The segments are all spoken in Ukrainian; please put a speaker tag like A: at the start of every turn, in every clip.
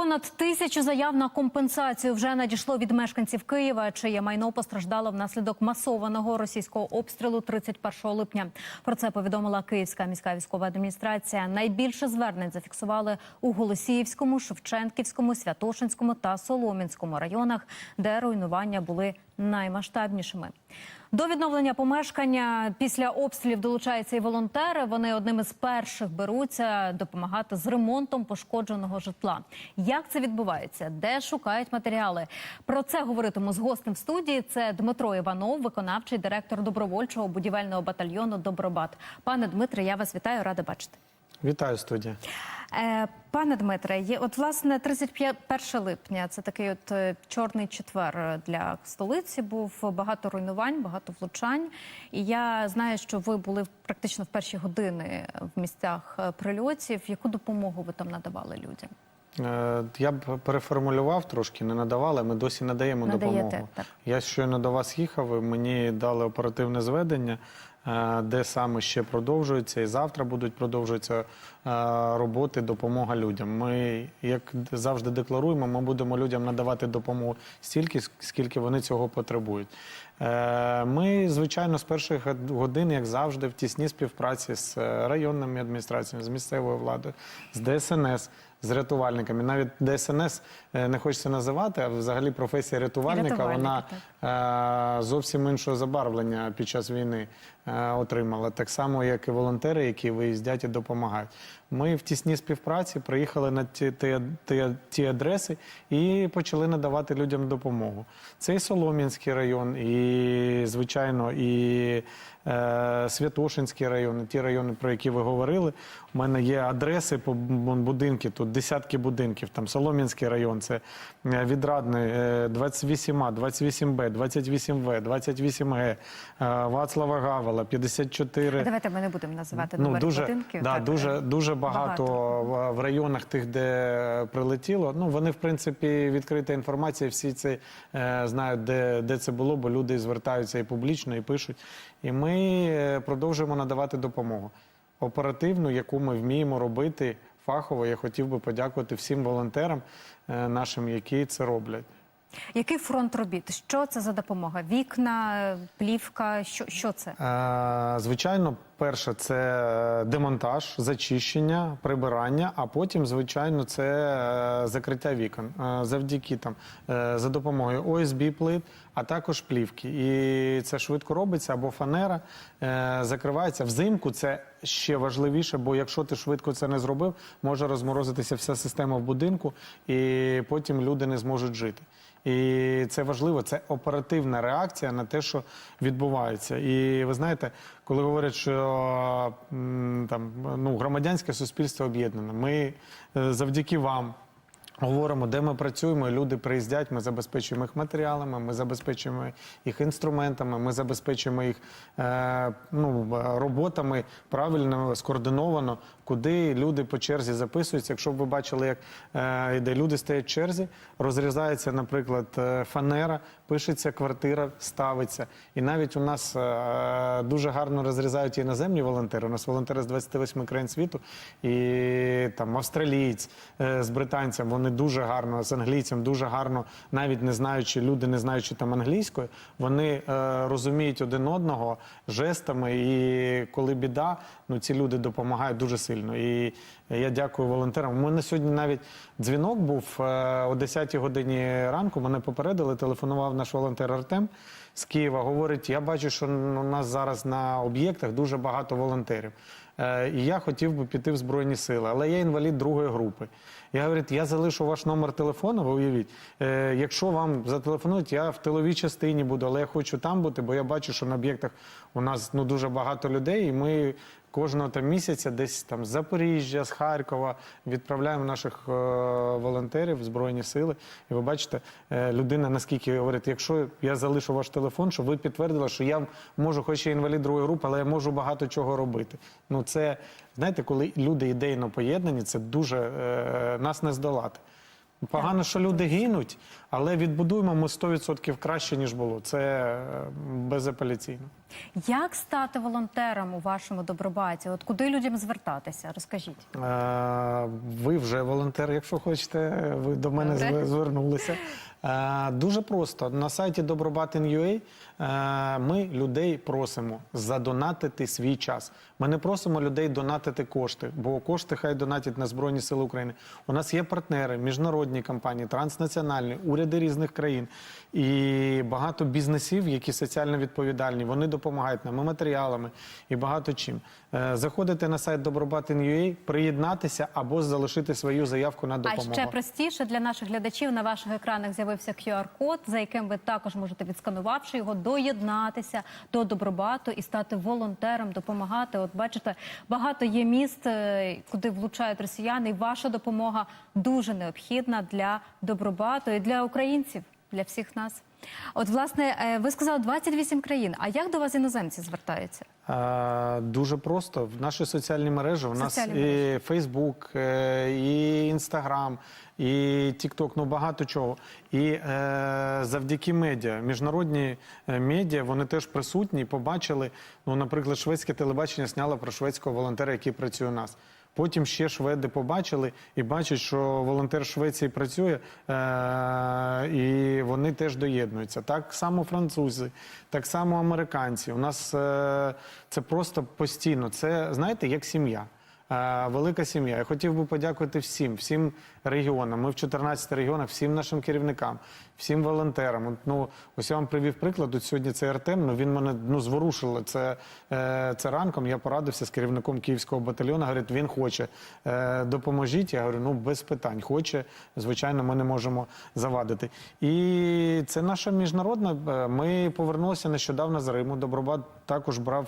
A: Понад тисячу заяв на компенсацію вже надійшло від мешканців Києва, чиє майно постраждало внаслідок масованого російського обстрілу 31 липня. Про це повідомила Київська міська військова адміністрація. Найбільше звернень зафіксували у Голосіївському, Шевченківському, Святошинському та Солом'янському районах, де руйнування були наймасштабнішими. До відновлення помешкання після обстрілів долучаються і волонтери. Вони одними з перших беруться допомагати з ремонтом пошкодженого житла. Як це відбувається? Де шукають матеріали? Про це говоритиму з гостем в студії. Це Дмитро Іванов, виконавчий директор добровольчого будівельного батальйону Добробат. Пане Дмитре, я вас вітаю, рада бачити.
B: Вітаю студія.
A: Е, Пане Дмитре, є от власне 31 липня. Це такий от е, чорний четвер для столиці. Був багато руйнувань, багато влучань. І я знаю, що ви були практично в перші години в місцях е, прильотів. Яку допомогу ви там надавали людям?
B: Е, Я б переформулював трошки, не надавали. Ми досі надаємо
A: Надаєте,
B: допомогу.
A: так.
B: Я щойно до вас їхав. Мені дали оперативне зведення, е, де саме ще продовжується, і завтра будуть продовжуватися е, роботи, допомога людям. Ми, як завжди, декларуємо, ми будемо людям надавати допомогу стільки, скільки вони цього потребують. Е, Ми, звичайно, з перших годин, як завжди, в тісній співпраці з е, районними адміністраціями, з місцевою владою, з ДСНС. З рятувальниками, навіть ДСНС е, не хочеться називати, а взагалі професія рятувальника
A: Рятувальники,
B: вона е, зовсім іншого забарвлення під час війни е, отримала. Так само, як і волонтери, які виїздять і допомагають. Ми в тісній співпраці приїхали на ті, ті, ті, ті адреси і почали надавати людям допомогу. Це і Солом'янський район, і звичайно, і е, Святошинський район, ті райони, про які ви говорили. У мене є адреси по будинки, тут десятки будинків. Там Солом'янський район, це е, відрадний е, 28А, 28Б, 28В, 28Г, е, Вацлава Гавела, 54.
A: Давайте ми не будемо називати
B: Ну,
A: номер
B: дуже,
A: будинків.
B: да,
A: так,
B: дуже,
A: е,
B: дуже багато, В, в районах тих, де прилетіло. Ну, вони, в принципі, відкрита інформація, всі це е, знають, де, де це було, бо люди звертаються і публічно, і пишуть. І ми е, продовжуємо надавати допомогу оперативну, яку ми вміємо робити фахово. Я хотів би подякувати всім волонтерам е, нашим, які це роблять.
A: Який фронт робіт? Що це за допомога? Вікна, плівка? Що, що це?
B: Е, Звичайно, перше це демонтаж, зачищення, прибирання, а потім, звичайно, це е, закриття вікон Е, завдяки там е, за допомогою ОСБ плит, а також плівки. І це швидко робиться або фанера е, закривається взимку. Це ще важливіше, бо якщо ти швидко це не зробив, може розморозитися вся система в будинку, і потім люди не зможуть жити. І це важливо, це оперативна реакція на те, що відбувається. І ви знаєте, коли говорять, що там ну громадянське суспільство об'єднане, ми е, завдяки вам. Говоримо, де ми працюємо, люди приїздять, ми забезпечуємо їх матеріалами, ми забезпечуємо їх інструментами, ми забезпечуємо їх е, ну, роботами правильно, скоординовано, куди люди по черзі записуються. Якщо б ви бачили, як е, йде люди стоять в черзі, розрізається, наприклад, е, фанера, пишеться квартира, ставиться. І навіть у нас е, дуже гарно розрізають іноземні волонтери. У нас волонтери з 28 країн світу, і там австралієць е, з британцем, вони дуже гарно, з англійцем дуже гарно, навіть не знаючи, люди не знаючи там англійської, вони е, розуміють один одного жестами. І коли біда, ну ці люди допомагають дуже сильно. І я дякую волонтерам. У мене сьогодні навіть дзвінок був е, о 10-й годині ранку. Мене попередили, телефонував наш волонтер Артем з Києва. Говорить: я бачу, що у нас зараз на об'єктах дуже багато волонтерів. Е, І я хотів би піти в Збройні Сили, але я інвалід другої групи. Я говорю, я залишу ваш номер телефону, ви уявіть. Е, Якщо вам зателефонують, я в тиловій частині буду, але я хочу там бути, бо я бачу, що на об'єктах у нас ну, дуже багато людей, і ми кожного там місяця десь там з Запоріжжя, з Харкова відправляємо наших е, волонтерів Збройні Сили. І ви бачите, е, людина наскільки говорить, якщо я залишу ваш телефон, щоб ви підтвердили, що я можу, хоч і інвалід другої групи, але я можу багато чого робити. Ну це знаєте, коли люди ідейно поєднані, це дуже е, нас не здолати. Погано, що люди гинуть, але відбудуємо ми 100% краще ніж було. Це е, безапеляційно.
A: Як стати волонтером у вашому добробаті? От куди людям звертатися? Розкажіть.
B: Е, Ви вже волонтер, якщо хочете, ви до мене
A: Добре.
B: звернулися. Е, Дуже просто на сайті Добробатин.ua е, ми людей просимо задонатити свій час. Ми не просимо людей донатити кошти, бо кошти хай донатять на Збройні Сили України. У нас є партнери, міжнародні компанії, транснаціональні, уряди різних країн і багато бізнесів, які соціально відповідальні. Вони допомагають нам і матеріалами і багато чим. Е, Заходите на сайт Добробатин.ua, приєднатися або залишити свою заявку на допомогу.
A: А ще простіше для наших глядачів на ваших екранах з'явився QR-код, за яким ви також можете, відсканувавши його, доєднатися до добробату і стати волонтером, допомагати. От бачите, багато є міст, е, куди влучають росіяни, і ваша допомога дуже необхідна для добробату і для українців, для всіх нас. От, власне, е, ви сказали 28 країн. А як до вас іноземці звертаються?
B: Е, Дуже просто в наші соціальні мережі. У нас
A: Соціальні
B: і Фейсбук, е, і Інстаграм, і Тікток, ну багато чого. І е, завдяки медіа, міжнародні е, медіа, вони теж присутні, побачили. Ну, наприклад, шведське телебачення зняло про шведського волонтера, який працює у нас. Потім ще шведи побачили і бачать, що волонтер Швеції працює, е- і вони теж доєднуються. Так само французи, так само американці. У нас е- це просто постійно. Це знаєте, як сім'я. Е, Велика сім'я. Я хотів би подякувати всім, всім регіонам. Ми в 14 регіонах, всім нашим керівникам, всім волонтерам. Ну, ось я вам привів приклад. От сьогодні це Артем. Ну він мене ну зворушило. Це, е, це ранком. Я порадився з керівником київського батальйону. Говорить, він хоче. Е, допоможіть. Я говорю, ну без питань. Хоче. Звичайно, ми не можемо завадити. І це наша міжнародна. е, Ми повернулися нещодавно з Риму. Добробат також брав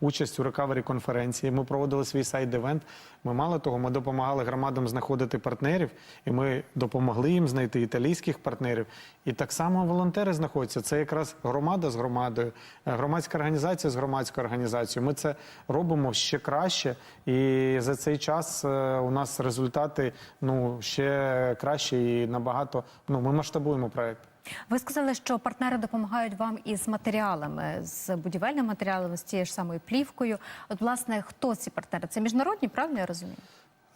B: участь у рекавері конференції. Ми проводили свій сайт-евент. Ми мало того, ми допомагали громадам знаходити партнерів, і ми допомогли їм знайти італійських партнерів. І так само волонтери знаходяться. Це якраз громада з громадою, е, громадська організація з громадською організацією. Ми це робимо ще краще, і за цей час е, у нас результати ну ще кращі і набагато. Ну ми масштабуємо проект.
A: Ви сказали, що партнери допомагають вам із матеріалами, з будівельними матеріалами, з тією ж самою плівкою. От, власне, хто ці партнери? Це міжнародні, правильно я розумію?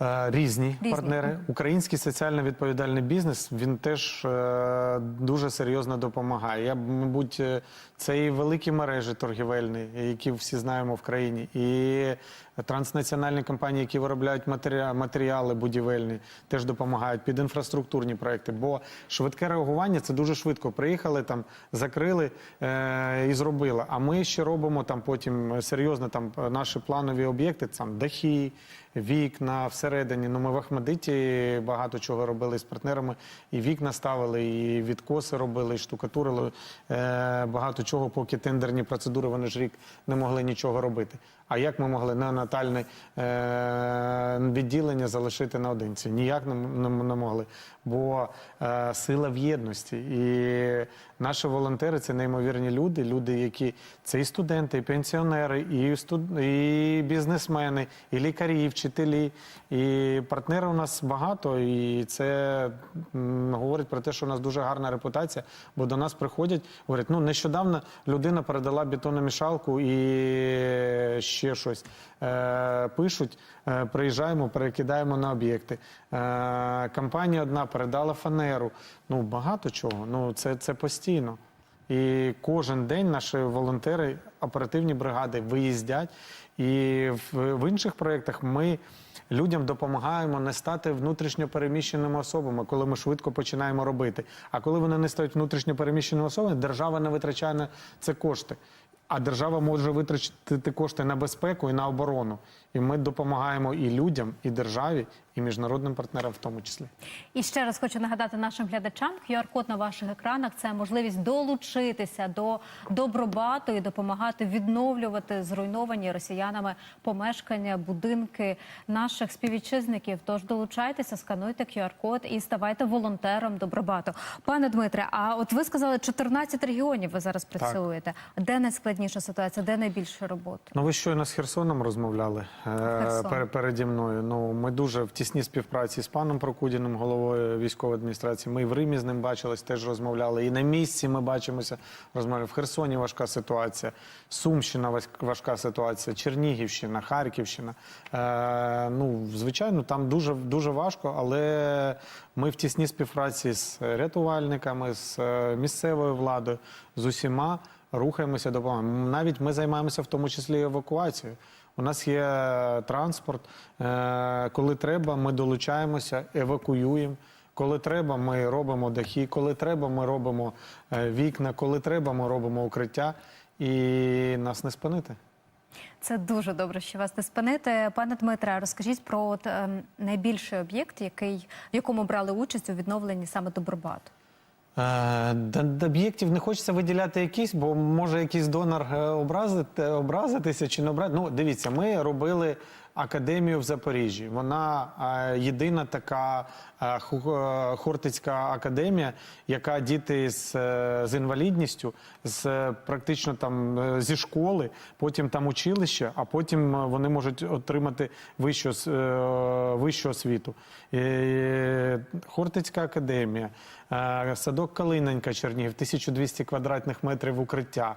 B: Е, Різні,
A: Різні.
B: партнери. Український соціально відповідальний бізнес він теж е, дуже серйозно допомагає. Я мабуть, е, це і великі мережі торгівельні, які всі знаємо в країні, і транснаціональні компанії, які виробляють матеріали, матеріали будівельні, теж допомагають під інфраструктурні проекти. Бо швидке реагування це дуже швидко. Приїхали там, закрили е, і зробили. А ми ще робимо там потім серйозно там наші планові об'єкти, там дахи, вікна всередині. Ну ми в Ахмадиті багато чого робили з партнерами. І вікна ставили, і відкоси робили, і штукатурили е, багато чого, поки тендерні процедури вони ж рік не могли нічого робити. А як ми могли неонатальне е, відділення залишити наодинці? Ніяк не, могли. Бо е, сила в єдності. І наші волонтери це неймовірні люди. Люди, які це і студенти, і пенсіонери, і, студ... і бізнесмени, і лікарі, і вчителі. І партнерів у нас багато. І це говорить про те, що у нас дуже гарна репутація. Бо до нас приходять, говорять, ну нещодавно людина передала бетономішалку і ще щось. Е, пишуть, е, приїжджаємо, перекидаємо на об'єкти. Е, компанія одна передала фанеру. Ну багато чого. Ну це, це постійно. І кожен день наші волонтери, оперативні бригади виїздять. І в, в інших проєктах ми людям допомагаємо не стати внутрішньо переміщеними особами, коли ми швидко починаємо робити. А коли вони не стають внутрішньо переміщеними особами, держава не витрачає на це кошти. А держава може витратити кошти на безпеку і на оборону. І ми допомагаємо і людям, і державі, і міжнародним партнерам в тому числі.
A: І ще раз хочу нагадати нашим глядачам, QR-код на ваших екранах це можливість долучитися до добробату і допомагати відновлювати зруйновані росіянами помешкання, будинки наших співвітчизників. Тож долучайтеся, скануйте QR-код і ставайте волонтером добробату. Пане Дмитре, а от ви сказали, 14 регіонів ви зараз працюєте. Де найскладніша ситуація, де найбільше роботи?
B: Ну ви щойно з Херсоном розмовляли.
A: Херсон.
B: переді мною. Ну ми дуже в тісній співпраці з паном Прокудіним, головою військової адміністрації. Ми в Римі з ним бачились, теж розмовляли. І на місці ми бачимося. Розмовляли в Херсоні. Важка ситуація, Сумщина важ- важка ситуація, Чернігівщина, Харківщина. Е, ну звичайно, там дуже дуже важко, але ми в тісній співпраці з рятувальниками, з е, місцевою владою, з усіма рухаємося, допомагаємо. Навіть ми займаємося в тому числі евакуацією. У нас є транспорт. Е, Коли треба, ми долучаємося, евакуюємо. Коли треба, ми робимо дахи. Коли треба, ми робимо е, вікна. Коли треба, ми робимо укриття. І нас не спинити.
A: Це дуже добре, що вас не спинити. Пане Дмитре, розкажіть про от, ем, найбільший об'єкт, який в якому брали участь у відновленні саме Добробату.
B: Е, Об'єктів не хочеться виділяти якісь, бо може якийсь донор е, образити, образитися чи не образити. Ну, дивіться, ми робили академію в Запоріжжі. Вона е, єдина така е, е, хортицька академія, яка діти з, з інвалідністю, з практично там зі школи, потім там училище, а потім вони можуть отримати вищу, вищу освіту. Хортицька академія. Садок Калиненька Чернігів, 1200 квадратних метрів укриття.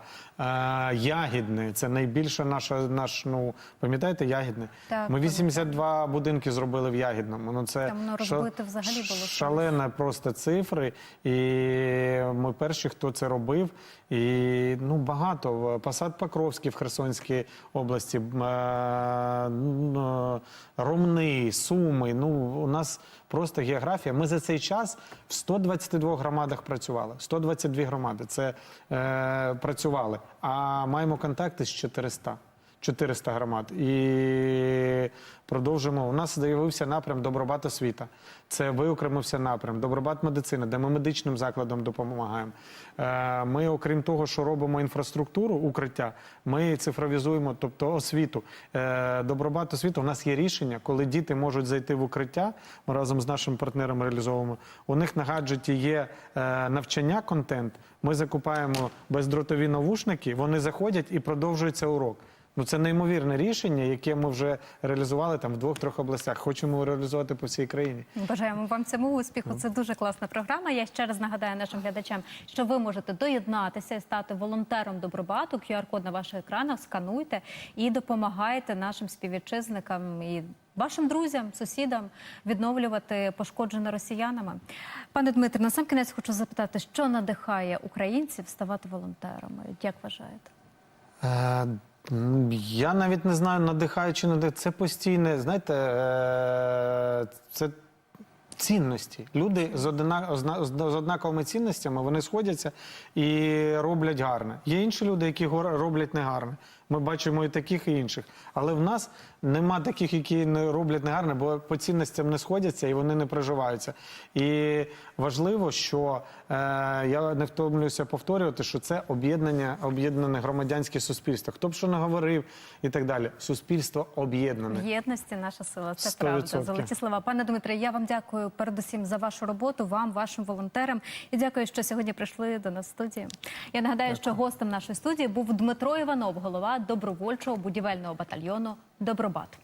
B: Ягідне, це найбільше наша, наш, ну, пам'ятаєте, Ягідне?
A: Так,
B: Ми 82 будинки зробили в Ягідному. Ну, це
A: Там воно
B: ша-
A: розбите взагалі було
B: Шалена просто цифри. І ми перші, хто це робив. І ну, багато. Посад Покровський в Херсонській області, е, е, Ромни, Суми. Ну, у нас просто географія. Ми за цей час в 122 громадах працювали. 122 громади це е, працювали. А маємо контакти з 400. 400 громад. І продовжимо. У нас з'явився напрям Добробат освіта. Це виокремився напрям Добробат медицина, де ми медичним закладам допомагаємо. Е, Ми, окрім того, що робимо інфраструктуру, укриття, ми цифровізуємо, тобто освіту. Е, Добробат освіта. У нас є рішення, коли діти можуть зайти в укриття. Ми разом з нашим партнером реалізовуємо. У них на гаджеті є е, навчання, контент. Ми закупаємо бездротові навушники, вони заходять і продовжується урок. Ну, це неймовірне рішення, яке ми вже реалізували там в двох-трьох областях. Хочемо реалізувати по всій країні.
A: Бажаємо вам цьому успіху. Це дуже класна програма. Я ще раз нагадаю нашим глядачам, що ви можете доєднатися і стати волонтером Добробату. QR-код на ваших екранах скануйте і допомагайте нашим співвітчизникам і вашим друзям, сусідам відновлювати пошкоджене росіянами. Пане Дмитре, на сам кінець хочу запитати, що надихає українців ставати волонтерами? Як вважаєте?
B: Я навіть не знаю, надихаю чи надихаю. Це постійне, знаєте, е, це цінності. Люди з, однаковими цінностями вони сходяться і роблять гарне. Є інші люди, які роблять негарне. Ми бачимо і таких, і інших. Але в нас нема таких, які не роблять негарне, бо по цінностям не сходяться і вони не приживаються. І важливо, що е, я не втомлююся повторювати, що це об'єднання, об'єднане громадянське суспільство. Хто б що не говорив і так далі. Суспільство об'єднане.
A: Єдності наша сила. Це
B: Сто
A: правда.
B: відсотків.
A: Золоті слова. Пане Дмитре, я вам дякую передусім за вашу роботу, вам, вашим волонтерам. І дякую, що сьогодні прийшли до нас в студію. Я нагадаю, що гостем нашої студії був Дмитро Іванов, голова добровольчого будівельного батальйону Добробат.